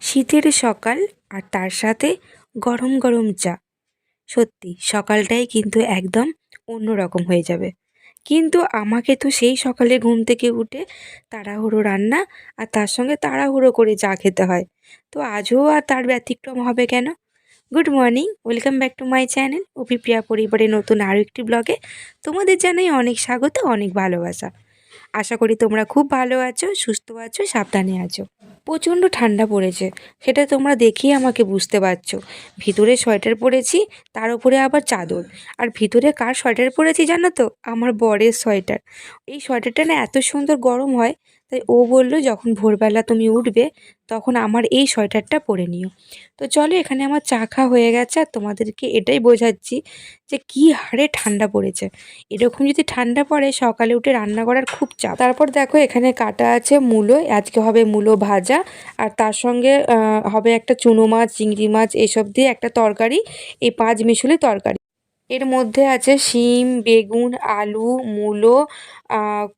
শীতের সকাল আর তার সাথে গরম গরম চা। সত্যি, সকালটাই কিন্তু একদম অন্য রকম হয়ে যাবে। কিন্তু আমাকে তো সেই সকালে ঘুম থেকে উঠে তাড়াহুড়ো রান্না আর তার সঙ্গে তাড়াহুড়ো করে চা খেতে হয়। তো আজও আর তার ব্যতিক্রম হবে কেন? Good morning, welcome back to my channel. Abhipriya পরিবারের নতুন আরও একটি ব্লগে তোমাদের জানাই অনেক স্বাগত, অনেক ভালোবাসা। আশা করি তোমরা খুব ভালো আছো, সুস্থ আছো, সাবধানে আছো। প্রচণ্ড ঠান্ডা পড়েছে, সেটা তোমরা দেখেই আমাকে বুঝতে পারছ। ভিতরে সোয়েটার পরেছি, তার উপরে আবার চাদর। আর ভিতরে কার সোয়েটার পরেছি জানো তো? আমার বরের সোয়েটার। এই সোয়েটারটা না এত সুন্দর গরম হয় তাই ও বলল, যখন ভোরবেলা তুমি উঠবে, তখন আমার এই সোয়েটারটা পরে নিও। তো চলো, এখানে আমার চা হয়ে গেছে আর তোমাদেরকে এটাই বোঝাচ্ছি যে কী হারে ঠান্ডা পড়েছে। এরকম যদি ঠান্ডা পড়ে, সকালে উঠে রান্না করার খুব চাপ। তারপর দেখো, এখানে কাটা আছে মূলো, আজকে হবে মূলো ভাজা, আর তার সঙ্গে হবে একটা চুনো মাছ, চিংড়ি মাছ, এসব দিয়ে একটা তরকারি, এই পাঁচ মিশুলি তরকারি। এর মধ্যে আছে শিম, বেগুন, আলু, মূলো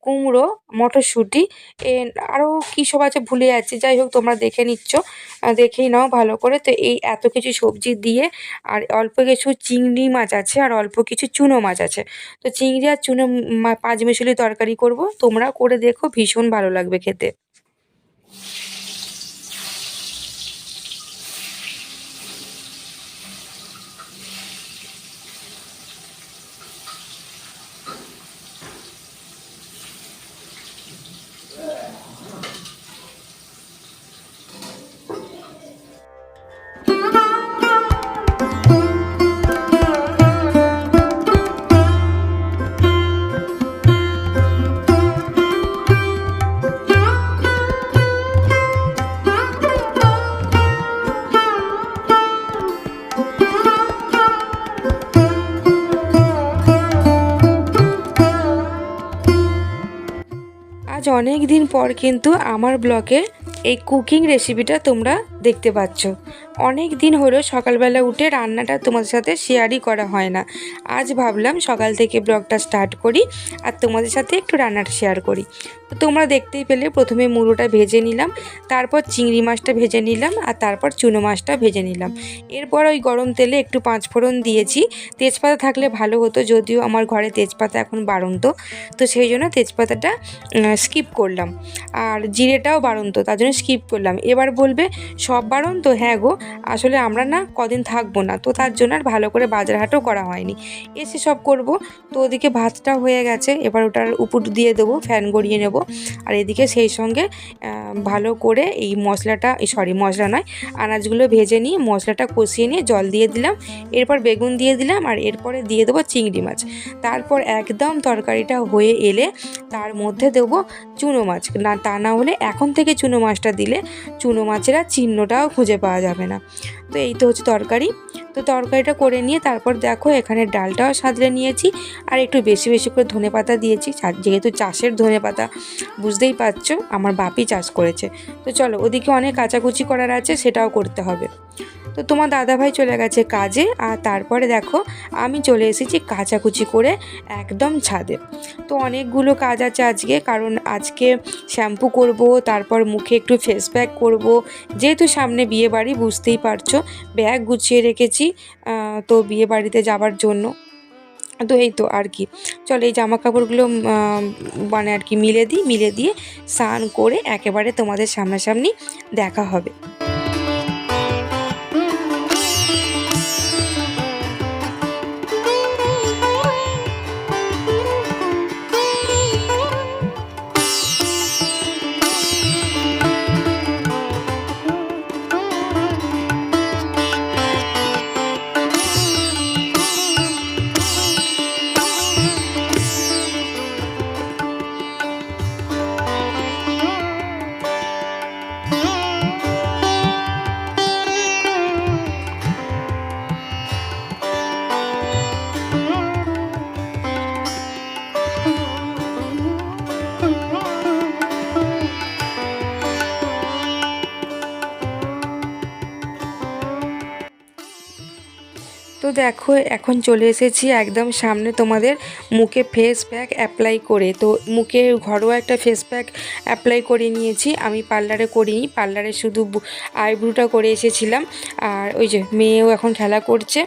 কুমড়ো, মটরশুঁটি, এ, আরও কী সব আছে ভুলে যাচ্ছি। যাই হোক, তোমরা দেখে নিচ্ছ দেখেই নাও ভালো করে। তো এই এত কিছু সবজি দিয়ে আর অল্প কিছু চিংড়ি মাছ আছে আর অল্প কিছু চুনো মাছ আছে। তো চিংড়ি আর চুনো মা- পাঁচ মিশালি তরকারি করব। তোমরা করে দেখো, ভীষণ ভালো লাগবে খেতে। অনেক দিন পর কিন্তু আমার ব্লগে এই কুকিং রেসিপিটা তোমরা দেখতে পাচ্ছ। অনেক দিন হলো সকালবেলা উঠে রান্নাটা তোমাদের সাথে শেয়ারই করা হয় না। আজ ভাবলাম সকাল থেকে ব্লগটা স্টার্ট করি আর তোমাদের সাথে একটু রান্নাটা শেয়ার করি। তো তোমরা দেখতেই পেলে প্রথমে মুড়োটা ভেজে নিলাম, তারপর চিংড়ি মাছটা ভেজে নিলাম আর তারপর চুনো মাছটা ভেজে নিলাম। এরপর ওই গরম তেলে একটু পাঁচফোড়ন দিয়েছি। তেজপাতা থাকলে ভালো হতো যদিও আমার ঘরে তেজপাতা এখন বাড়ন্ত। তো সেই জন্য তেজপাতাটা স্কিপ করলাম। আর জিরেটাও বাড়ন্ত, তার জন্য স্কিপ করলাম। এবার বলবে সব বারণ তো হ্যাঁ গো, আসলে আমরা না কদিন থাকব না, তো তার জন্য আর ভালো করে বাজার হাটও করা হয়নি। এসে সব করব, তো ওদিকে ভাতটা হয়ে গেছে, এবার ওটার উপর দিয়ে দেবো, ফ্যান গড়িয়ে নেব, আর এদিকে সেই সঙ্গে ভালো করে এই মশলাটা সরি মশলা নয়, আনাজগুলো ভেজে নিয়ে মশলাটা কষিয়ে নিয়ে জল দিয়ে দিলাম, এরপর বেগুন দিয়ে দিলাম, আর এরপরে দিয়ে দেবো চিংড়ি মাছ। তারপর একদম তরকারিটা হয়ে এলে তার মধ্যে দেবো চুনো মাছ, না তা না হলে এখন থেকে চুনো মাছটা দিলে চুনো মাছেরা আর চিহ্নটাও খুঁজে পাওয়া যাবে না। তো এই তো হচ্ছে তরকারি। তো তরকারিটা করে নিয়ে তারপর দেখো এখানে ডালটাও সাজলে নিয়েছি আর একটু বেশি বেশি করে ধনে পাতা দিয়েছি। যেহেতু চাষের ধনে পাতা, বুঝতেই পারছ আমার বাপি চাষ করেছে। তো চলো ওদিকে অনেক কাচাকুচি করার আছে, সেটাও করতে হবে। তো তোমার দাদাভাই চলে গেছে কাজে, আর তারপরে দেখো আমি চলে এসেছি কাচাকুচি করে একদম ছাদে। তো অনেকগুলো কাজ আছে আজকে, কারণ আজকে শ্যাম্পু করব, তারপর মুখে একটু ফেস প্যাক করব। যেহেতু সামনে বিয়ে বাড়ি বুঝতেই পারছ ব্যাগ গুছিয়ে রেখেছি তো বিয়ে বাড়িতে যাবার জন্য। তো এই তো আর কি। চলো এই জামা কাপড়গুলো মানে আর কি মিলে দিই, মিলে দিয়ে স্নান করে একেবারে তোমাদের সামনাসামনি দেখা হবে। তো দেখো, এখন চলে এসেছি একদম সামনে তোমাদের মুখে ফেস প্যাক অ্যাপ্লাই করে। তো মুখে ঘরোয়া একটা ফেস প্যাক অ্যাপ্লাই করে নিয়েছি। আমি পার্লারে করিনি পার্লারে শুধু আইব্রুটা করে এসেছিলাম। আর ওই যে মেয়েও এখন খেলা করছে।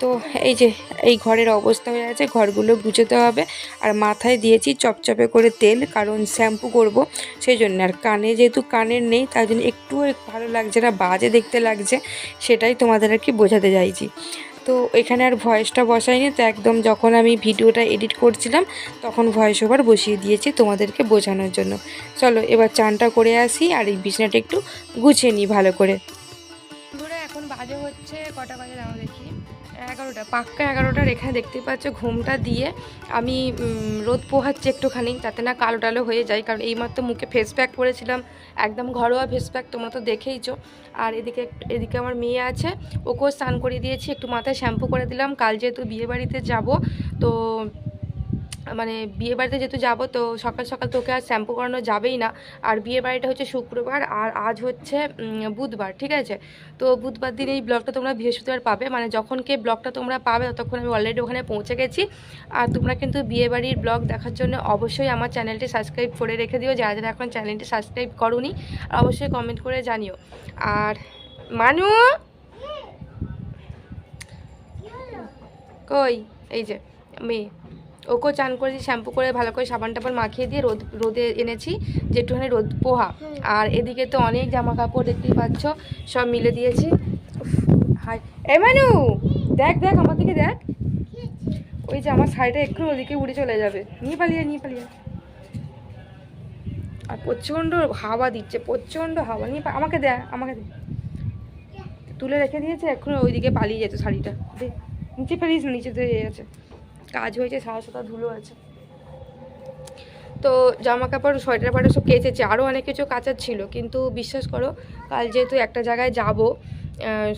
তো এই যে, এই ঘরের অবস্থা হয়ে আছে, ঘরগুলো গুছোতে হবে। আর মাথায় দিয়েছি চপচপে করে তেল, কারণ শ্যাম্পু করব সেই জন্য আর কানে যেহেতু কানের নেই, তাই জন্য একটু ভালো লাগছে না, বাজে দেখতে লাগছে, সেটাই তোমাদের আর কি বোঝাতে চাইছি। তো এখানে আর ভয়েসটা বসাইনি, তো একদম যখন আমি ভিডিওটা এডিট করছিলাম, তখন ভয়েস ওভার বসিয়ে দিয়েছি তোমাদেরকে বোঝানোর জন্য। চলো এবার চানটা করে আসি আর এই বিছনাটা একটু গুছিয়ে নিই ভালো করে। এখন বাজে হচ্ছে কটা বাজে দেখি। এগারোটা, পাক্কা এগারোটার এখানে দেখতে পাচ্ছ ঘুমটা দিয়ে আমি রোদ পোহাচ্ছি একটুখানি যাতে না কালো টালো হয়ে যায়। কারণ এইমাত্র মুখে ফেস প্যাক করেছিলাম একদম ঘরোয়া ফেস প্যাক তোমরা তো দেখেইছো। আর এদিকে এদিকে আমার মেয়ে আছে, ওকেও স্নান করে দিয়েছি, একটু মাথায় শ্যাম্পু করে দিলাম। কাল যেহেতু বিয়েবাড়িতে যাব, তো মানে বিয়ে বাড়িতে যেহেতু যাব, তো সকাল সকাল তোকে আর শ্যাম্পু করানো যাবেই না। আর বিয়ে বাড়িটা হচ্ছে শুক্রবার আর আজ হচ্ছে বুধবার, ঠিক আছে? তো বুধবার দিন এই ব্লগটা তোমরা বৃহস্পতিবার পাবে। মানে যখন কে ব্লগটা তোমরা পাবে, ততক্ষণ আমি অলরেডি ওখানে পৌঁছে গেছি। আর তোমরা কিন্তু বিয়ে বাড়ির ব্লগ দেখার জন্য অবশ্যই আমার চ্যানেলটি সাবস্ক্রাইব করে রেখে দিও। যারা যারা এখন চ্যানেলটি সাবস্ক্রাইব করোনি আর অবশ্যই কমেন্ট করে জানিও। আর মানু! কই? এই যে, মেয়ে। ওকেও চান করেছি শ্যাম্পু করে ভালো করে সাবান টাবান মাখিয়ে দিয়ে রোদ রোদে এনেছি যে একটুখানি রোদ পোহা। আর এদিকে তো অনেক জামা কাপড় দেখতেই পাচ্ছ সব মিলে দিয়েছি। উফ, হাই। এ মানু দেখ দেখ আমার দিকে দেখ। ওই যে আমার শাড়িটা একটু ওদিকে উড়ে চলে যাবে। নিয়ে পালিয়ে নিয়ে পালিয়ে। আর প্রচণ্ড হাওয়া দিচ্ছে প্রচণ্ড হাওয়া। নিয়ে আমাকে দেয় আমাকে দে। তুলে রেখে দিয়েছে এখন ওইদিকে পালিয়ে যেত শাড়িটা। দে নিচে ফেলিস না, নিচে দিয়ে আছে। কাজ হয়েছে সারা সাদা ধুলো আছে। তো জামা কাপড় সোয়েটার পাড়ে সব কেচেছে আরও অনেক কিছু কাচার ছিল, কিন্তু বিশ্বাস করো, কাল যেহেতু একটা জায়গায় যাব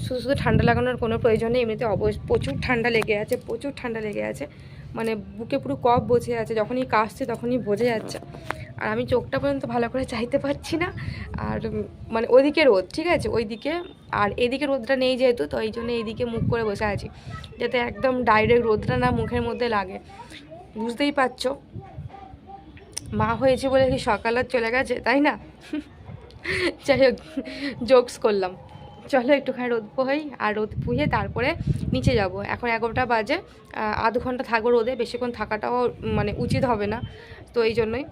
শুধু শুধু ঠান্ডা লাগানোর কোনো প্রয়োজন নেই, এমনিতে অবশ্য প্রচুর ঠান্ডা লেগে আছে, প্রচুর ঠান্ডা লেগে আছে। মানে বুকে পুরো কফ বসে আছে, যখনই কাশছে তখনই বোঝা যাচ্ছে। আর আমি চোখটা পর্যন্ত ভালো করে চাইতে পারছি না। আর মানে ওইদিকে রোদ, ঠিক আছে? ওইদিকে, আর এদিকে রোদটা নেই যেহেতু, তো এই জন্য এইদিকে মুখ করে বসে আছি। যাতে একদম ডাইরেক্ট রোদটা না মুখের মধ্যে লাগে। বুঝতেই পারছ? মা হয়েছে বলে কি সকাল চলে গেছে, তাই না? যাই হোক জোকস করলাম। চলো একটুখানি রোদ পোহাই, আর রোদ পুহে তারপরে নিচে যাব। এখন এগারোটা বাজে আধ ঘণ্টা থাকব রোদে, বেশিক্ষণ থাকাটাও মানে উচিত হবে না। তো এই জন্যই।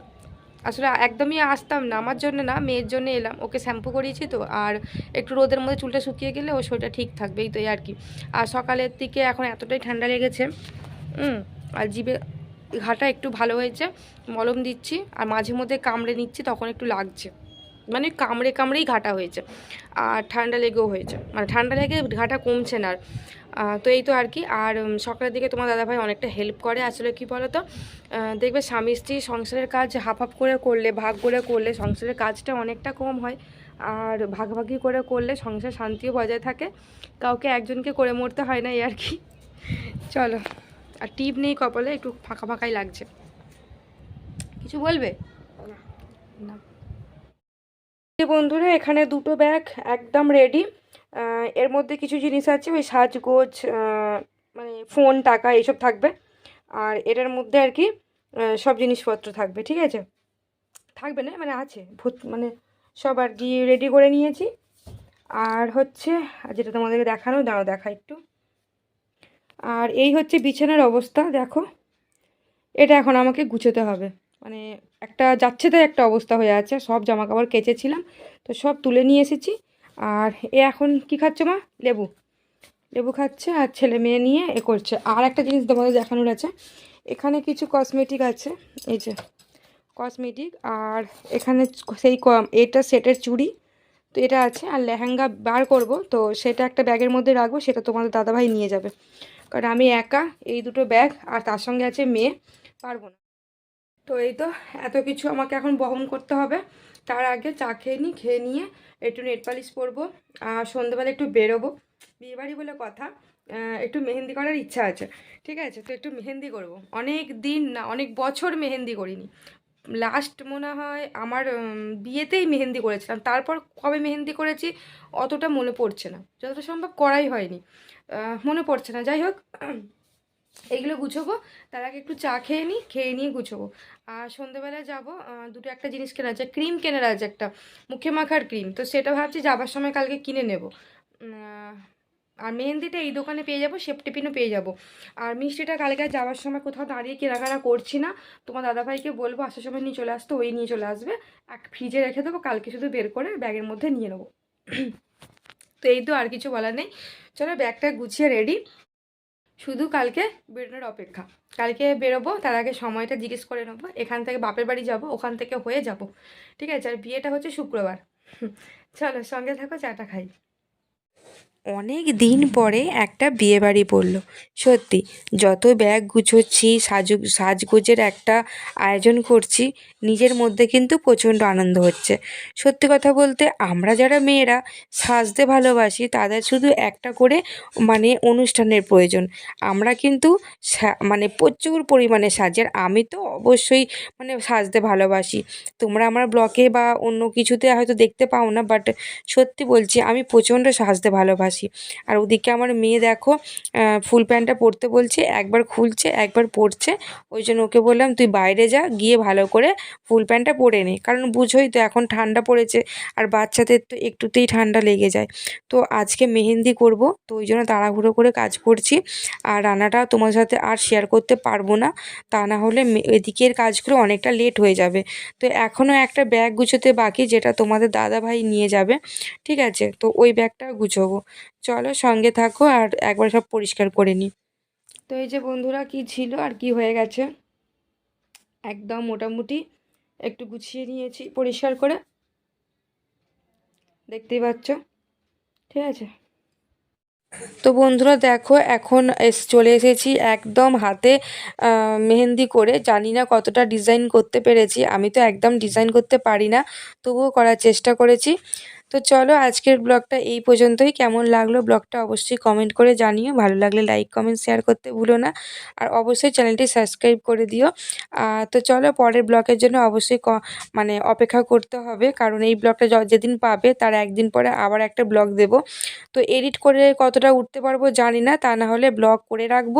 আসলে একদমই আসতাম না, আমার জন্য না, মেয়ের জন্য এলাম। ওকে শ্যাম্পু করিয়েছি তো, আর একটু রোদের মধ্যে চুলটা শুকিয়ে গেলে ও শরীরটা ঠিক থাকবে এই তো, এই আর কি। আর সকালের দিকে এখন এতটাই ঠান্ডা লেগেছে আর জিভে ঘাটা একটু ভালো হয়েছে, মলম দিচ্ছি, আর মাঝে মধ্যে কামড়ে নিচ্ছি, তখন একটু লাগছে। মানে কামড়ে কামড়েই ঘাটা হয়েছে। আর ঠান্ডা লেগেও হয়েছে। মানে ঠান্ডা লেগে ঘাটা কমছে না আর। তো এই তো আর কি। আর সকালের দিকে তোমার দাদাভাই অনেকটা হেল্প করে। আসলে কি বলো তো দেখবে স্বামী স্ত্রী সংসারের কাজ হাফ হাফ করে করলে ভাগ করে করলে সংসারের কাজটা অনেকটা কম হয়। আর ভাগাভাগি করে করলে সংসার শান্তিও বজায় থাকে। কাউকে একজনকে করে মরতে হয় না এই আর কি। চলো আর টিপ নেই কপালে একটু ফাঁকা ফাঁকাই লাগছে। কিছু বলবে? না। বন্ধুরা, এখানে দুটো ব্যাগ একদম রেডি এর মধ্যে কিছু জিনিস আছে, ওই সাজগোজ মানে ফোন টাকা এইসব থাকবে। আর এটার মধ্যে আর কি সব জিনিসপত্র থাকবে, ঠিক আছে? থাকবে না মানে আছে ভূত- মানে সব আর কি রেডি করে নিয়েছি। আর হচ্ছে যেটা তোমাদেরকে দেখানো, দাঁড়াও দেখা একটু। আর এই হচ্ছে বিছানার অবস্থা, দেখো। এটা এখন আমাকে গুছোতে হবে। মানে একটা যাচ্ছে তাই একটা অবস্থা হয়ে আছে। সব জামা কাপড় কেচেছিলাম, তো সব তুলে নিয়ে এসেছি। আর এ এখন কি খাচ্ছে মা? লেবু। লেবু খাচ্ছে আর ছেলে মেয়ে নিয়ে এ করছে। আর একটা জিনিস তোমাদের দেখানোর আছে। এখানে কিছু কসমেটিক আছে। এই যে কসমেটিক আর এখানে সেই এটা সেটের চুড়ি। তো এটা আছে আর লেহেঙ্গা বার করব, তো সেটা একটা ব্যাগের মধ্যে রাখব, সেটা তোমাদের দাদাভাই নিয়ে যাবে। কারণ আমি একা এই দুটো ব্যাগ আর তার সঙ্গে আছে মেয়ে, পারব না। তো এই তো এত কিছু আমাকে এখন বহন করতে হবে। তার আগে চা খেয়ে নিই খেয়ে নিয়ে একটু নেট পালিশ পরবো আর সন্ধ্যেবেলা একটু বেরোবো। বিয়েবাড়ি বলে কথা একটু মেহেন্দি করার ইচ্ছা আছে। ঠিক আছে, তো একটু মেহেন্দি করব। অনেক দিন না, অনেক বছর মেহেন্দি করিনি। লাস্ট মনে হয় আমার বিয়েতেই মেহেন্দি করেছিলাম। তারপর কবে মেহেন্দি করেছি অতটা মনে পড়ছে না। যতটা সম্ভব করাই হয়নি। মনে পড়ছে না। যাই হোক এইগুলো গুছোবো। তার আগে একটু চা খেয়ে নিই খেয়ে নিয়ে গুছোবো। আর সন্ধেবেলায় যাব দুটো একটা জিনিস কেনা আছে, ক্রিম কেনার আছে একটা, মুখে মাখার ক্রিম। তো সেটা ভাবছি যাবার সময় কালকে কিনে নেব। আর মেহেন্দিটা এই দোকানে পেয়ে যাব শেপটিপিনও পেয়ে যাব। আর মিষ্টিটা কালকে যাওয়ার সময় কোথাও দাঁড়িয়ে কেনাকাটা করছি না। তোমার দাদাভাইকে বলব, আসার সময় নিয়ে চলে আসতে, ওই নিয়ে চলে আসবে। এক ফ্রিজে রেখে দেবো, কালকে শুধু বের করে ব্যাগের মধ্যে নিয়ে নেব। তো এই তো আর কিছু বলার নেই। চলো ব্যাগটা গুছিয়ে রেডি শুধু কালকে বেরোনোর অপেক্ষা। কালকে বেরোবো, তার আগে সময়টা জিজ্ঞেস করে নেব। এখান থেকে বাপের বাড়ি যাব, ওখান থেকে হয়ে যাব। ঠিক আছে, আর বিয়েটা হচ্ছে শুক্রবার। চলো, সঙ্গে থাকো চাটা খাই। অনেক দিন পরে একটা বিয়ে বাড়ি পড়ল। সত্যি, যত ব্যাগ গুছোচ্ছি, সাজু, সাজগোজের একটা আয়োজন করছি, নিজের মধ্যে কিন্তু প্রচণ্ড আনন্দ হচ্ছে। সত্যি কথা বলতে, আমরা যারা মেয়েরা সাজতে ভালোবাসি, তাদের শুধু একটা করে মানে অনুষ্ঠানের প্রয়োজন। আমরা কিন্তু মানে প্রচুর পরিমাণে সাজি আর আমি তো অবশ্যই মানে সাজতে ভালোবাসি। তোমরা আমার ব্লগে বা অন্য কিছুতে হয়তো দেখতে পাও না, বাট সত্যি বলছি, আমি প্রচণ্ড সাজতে ভালোবাসি। আর ওদিকে আমার মেয়ে দেখো ফুল প্যান্টটা পরতে বলছে, একবার খুলছে, একবার পরছে। ওই জন্য ওকে বললাম, তুই বাইরে যা, গিয়ে ভালো করে ফুল প্যান্টটা পরে নে। কারণ বুঝোই তো এখন ঠান্ডা পড়েছে, আর বাচ্চাদের তো একটুতেই ঠান্ডা লেগে যায়। তো আজকে মেহেন্দি করব, তো ওই জন্য তাড়াহুড়ো করে কাজ করছি। আর রান্নাটা তোমার সাথে আর শেয়ার করতে পারব না, তা না হলে এদিকের কাজগুলো অনেকটা লেট হয়ে যাবে। তো এখনও একটা ব্যাগ গুছোতে বাকি, যেটা তোমাদের দাদা ভাই নিয়ে যাবে। ঠিক আছে? তো ওই ব্যাগটা গুছোবো। চলো সঙ্গে থাকো আর একবার সব পরিষ্কার করে নিই তো এই যে বন্ধুরা কি ছিল আর কি হয়ে গেছে? একদম মোটামুটি একটু গুছিয়ে নিয়েছি পরিষ্কার করে। দেখতেই পাচ্ছ? ঠিক আছে? তো বন্ধুরা দেখো, এখন এস, চলে এসেছি একদম হাতে মেহেন্দি করে। জানি না কতটা ডিজাইন করতে পেরেছি। আমি তো একদম ডিজাইন করতে পারি না, তবুও করার চেষ্টা করেছি। তো চলো আজকের ব্লগটা এই পর্যন্তই। কেমন লাগল ব্লগটা অবশ্যই কমেন্ট করে জানিও। ভালো লাগলে লাইক কমেন্ট শেয়ার করতে ভুলো না। আর অবশ্যই চ্যানেলটি সাবস্ক্রাইব করে দিও। তো চলো পরের ব্লগের জন্য অবশ্যই মানে অপেক্ষা করতে হবে। কারণ এই ব্লগটা যেদিন পাবে তার একদিন পরে আবার একটা ব্লগ দেব। তো এডিট করে কতটা উঠতে পারব জানি না। তা না হলে ব্লগ করে রাখব।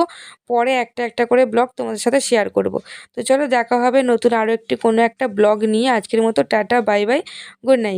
পরে একটা একটা করে ব্লগ তোমাদের সাথে শেয়ার করব। তো চলো দেখা হবে নতুন আরও একটি কোনো একটা ব্লগ নিয়ে। আজকের মতো tata bye bye good night